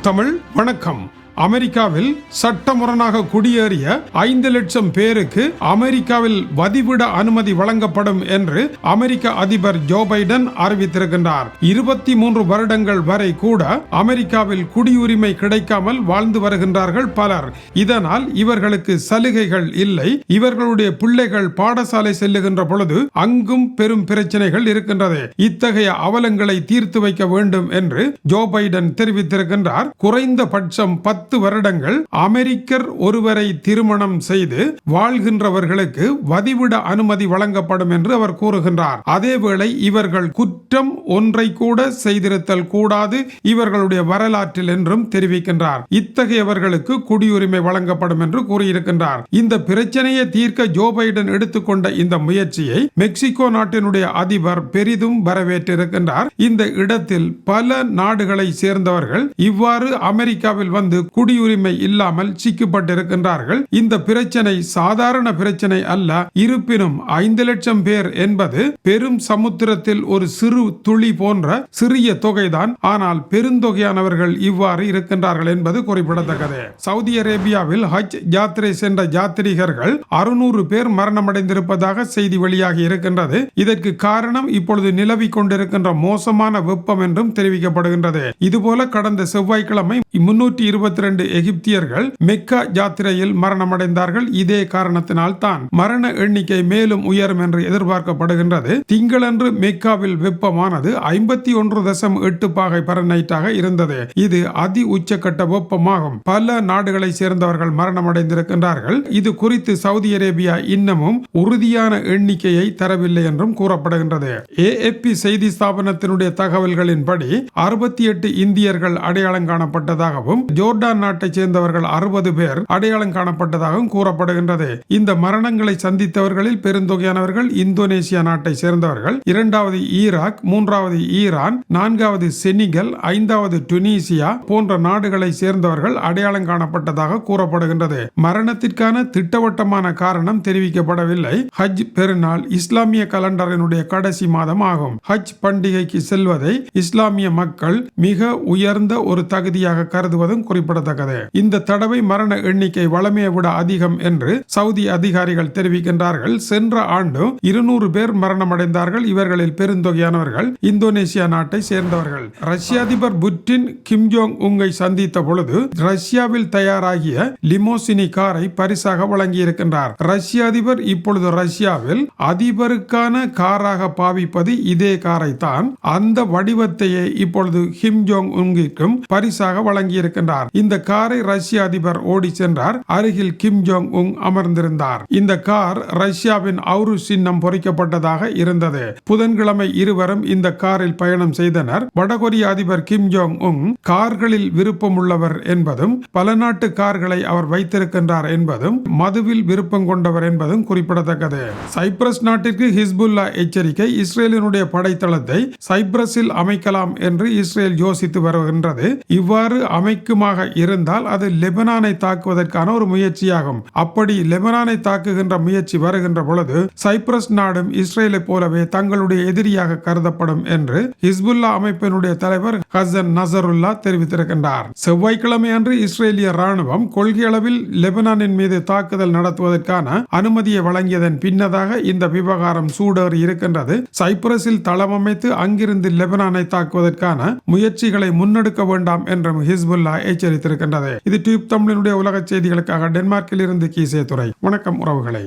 தமிழ் வணக்கம். அமெரிக்காவில் சட்டமுரணாக குடியேறிய ஐந்து லட்சம் பேருக்கு அமெரிக்காவில் வதிவிட அனுமதி வழங்கப்படும் என்று அமெரிக்க அதிபர் ஜோ பைடன் அறிவித்திருக்கின்றார். இருபத்தி மூன்று வருடங்கள் வரை கூட அமெரிக்காவில் குடியுரிமை கிடைக்காமல் வாழ்ந்து வருகின்றார்கள் பலர். இதனால் இவர்களுக்கு சலுகைகள் இல்லை. இவர்களுடைய பிள்ளைகள் பாடசாலை செல்லுகின்ற பொழுது அங்கும் பெரும் பிரச்சனைகள் இருக்கின்றது. இத்தகைய அவலங்களை தீர்த்து வைக்க வேண்டும் என்று ஜோ பைடன் தெரிவித்திருக்கின்றார். குறைந்தபட்சம் பத்து வருடங்கள் அமெரிக்கர் ஒருவரை திருமணம் செய்து வாழ்கின்றவர்களுக்கு வதிவிட அனுமதி வழங்கப்படும் என்று அவர் கூறுகின்றார். அதேவேளை இவர்கள் குற்றம் ஒன்றை கூட செய்திருத்தல் கூடாது இவர்களுடைய வரலாற்றில் என்றும் தெரிவிக்கின்றார். இத்தகையவர்களுக்கு குடியுரிமை வழங்கப்படும் என்று கூறியிருக்கின்றார். இந்த பிரச்சனையை தீர்க்க ஜோ பைடன் எடுத்துக்கொண்ட இந்த முயற்சியை மெக்சிகோ நாட்டினுடைய அதிபர் பெரிதும் வரவேற்றிருக்கின்றார். இந்த இடத்தில் பல நாடுகளை சேர்ந்தவர்கள் இவ்வாறு அமெரிக்காவில் வந்து குடியுரிமை இல்லாமல் சிக்கப்பட்டிருக்கின்றார்கள். இந்த பிரச்சனை சாதாரண பிரச்சனை அல்ல. இருப்பினும் ஐந்து லட்சம் பேர் என்பது பெரும் சமுத்திரத்தில் ஒரு சிறு துளி போன்ற சிறிய தொகைதான். ஆனால் பெருந்தொகையானவர்கள் இவ்வாறு இருக்கின்றார்கள் என்பது குறிப்பிடத்தக்கது. சவுதி அரேபியாவில் ஹஜ் யாத்திரை சென்ற யாத்ரீகர்கள் அறுநூறு பேர் மரணமடைந்திருப்பதாக செய்தி வெளியாகி இருக்கின்றது. இதற்கு காரணம் இப்பொழுது நிலவிக் கொண்டிருக்கின்ற மோசமான வெப்பம் என்றும் தெரிவிக்கப்படுகின்றது. இதுபோல கடந்த செவ்வாய்க்கிழமை முன்னூற்றி இருபத்தி ரெண்டு எகிப்தியர்கள் மெக்கா ஜாத்திரையில் மரணமடைந்தார்கள். இதே காரணத்தினால் தான் மரண எண்ணிக்கை மேலும் உயரும் என்று எதிர்பார்க்கப்படுகின்றது. திங்களன்று மெக்காவில் வெப்பமானது ஐம்பத்தி ஒன்று தசம் எட்டு பாகை பரநைட்டாக இருந்தது. இது அதி உச்சக்கட்ட வெப்பமாகும். பல நாடுகளை சேர்ந்தவர்கள் மரணமடைந்திருக்கின்றார்கள். இது குறித்து சவுதி அரேபியா இன்னமும் உறுதியான எண்ணிக்கையை தரவில்லை என்றும் கூறப்படுகின்றது. ஏஎப்பி செய்தி ஸ்தாபனத்தினுடைய தகவல்களின்படி அறுபத்தி எட்டு இந்தியர்கள் அடையாளம் காணப்பட்டதாகவும் ஜோர்டான் நாட்டைச் சேர்ந்தவர்கள் அறுபது பேர் அடையாளம் காணப்பட்டதாகவும் கூறப்படுகின்றது. இந்த மரணங்களை சந்தித்தவர்களில் பெருந்தொகையானவர்கள் இந்தோனேசியா நாட்டை சேர்ந்தவர்கள். இரண்டாவது ஈராக் மூன்றாவது ஈரான் நான்காவது செனிகல் ஐந்தாவது டுனீசியா போன்ற நாடுகளை சேர்ந்தவர்கள் அடையாளம் காணப்பட்டதாக கூறப்படுகின்றது. மரணத்திற்கான திட்டவட்டமான காரணம் தெரிவிக்கப்படவில்லை. ஹஜ் பெருநாள் இஸ்லாமிய கலண்டரினுடைய கடைசி மாதம் ஆகும். ஹஜ் பண்டிகைக்கு செல்வதை இஸ்லாமிய மக்கள் மிக உயர்ந்த ஒரு தகுதியாக கருதுவதும் குறிப்பிட குறிப்பிடத்தக்கது இந்த தடவை மரண எண்ணிக்கை வளமையை விட அதிகம் என்று சவுதி அதிகாரிகள் தெரிவிக்கின்றார்கள். சென்ற ஆண்டு இருநூறு பேர் மரணமடைந்தார்கள். இவர்களில் பெருந்தொகையானவர்கள் இந்தோனேசியா நாட்டை சேர்ந்தவர்கள். ரஷ்ய அதிபர் புட்டின் கிம் ஜோங் உங்கை சந்தித்த பொழுது ரஷ்யாவில் தயாராகிய லிமோசினி காரை பரிசாக வழங்கியிருக்கின்றார். ரஷ்ய அதிபர் இப்பொழுது ரஷ்யாவில் அதிபருக்கான காராக பாவிப்பது இதே காரை தான் அந்த வடிவத்தையே இப்பொழுது கிம் ஜோங் உங்கிற்கும் பரிசாக வழங்கியிருக்கின்றார். இந்த இந்த காரை ரஷ்ய அதிபர் ஓடி சென்றார். அருகில் கிம் ஜோங் உங் அமர்ந்திருந்தார். இந்த கார் ரஷ்யாவின் அவுரு சின்னம் பொறிக்கப்பட்டதாக இருந்தது. புதன்கிழமை இருவரும் இந்த காரில் பயணம் செய்தனர். வடகொரிய அதிபர் கிம் ஜோங் உங் கார்களில் விருப்பம் உள்ளவர் என்பதும் பல நாட்டு கார்களை அவர் வைத்திருக்கின்றார் என்பதும் மதுவில் விருப்பம் கொண்டவர் என்பதும் குறிப்பிடத்தக்கது. சைப்ரஸ் நாட்டிற்கு ஹிஸ்புல்லா எச்சரிக்கை இஸ்ரேலினுடைய படைத்தளத்தை சைப்ரஸில் அமைக்கலாம் என்று இஸ்ரேல் யோசித்து வருகின்றது. இவ்வாறு அமைக்குமாக இருந்தால் அது லெபனானை தாக்குவதற்கான ஒரு முயற்சியாகும். அப்படி லெபனானை தாக்குகின்ற முயற்சி வருகின்ற பொழுது சைப்ரஸ் நாடும் இஸ்ரேலை போலவே தங்களுடைய எதிரியாக கருதப்படும் என்று ஹிஸ்புல்லா அமைப்பினுடைய தலைவர் ஹசன் நசருல்லா தெரிவித்திருக்கின்றார். செவ்வாய்க்கிழமை அன்று இஸ்ரேலிய ராணுவம் கொள்கையளவில் லெபனானின் மீது தாக்குதல் நடத்துவதற்கான அனுமதியை வழங்கியதன் பின்னதாக இந்த விவகாரம் சூடேறி இருக்கின்றது. சைப்ரஸில் தளம் அமைத்து அங்கிருந்து லெபனானை தாக்குவதற்கான முயற்சிகளை முன்னெடுக்க வேண்டாம் என்றும் ஹிஸ்புல்லா எச்சரித்திருக்கின்றது இது டியூப் தமிழினுடைய உலக செய்திகளுக்காக டென்மார்க்கில் இருந்து கீசே துறை வணக்கம் உறவுகளை.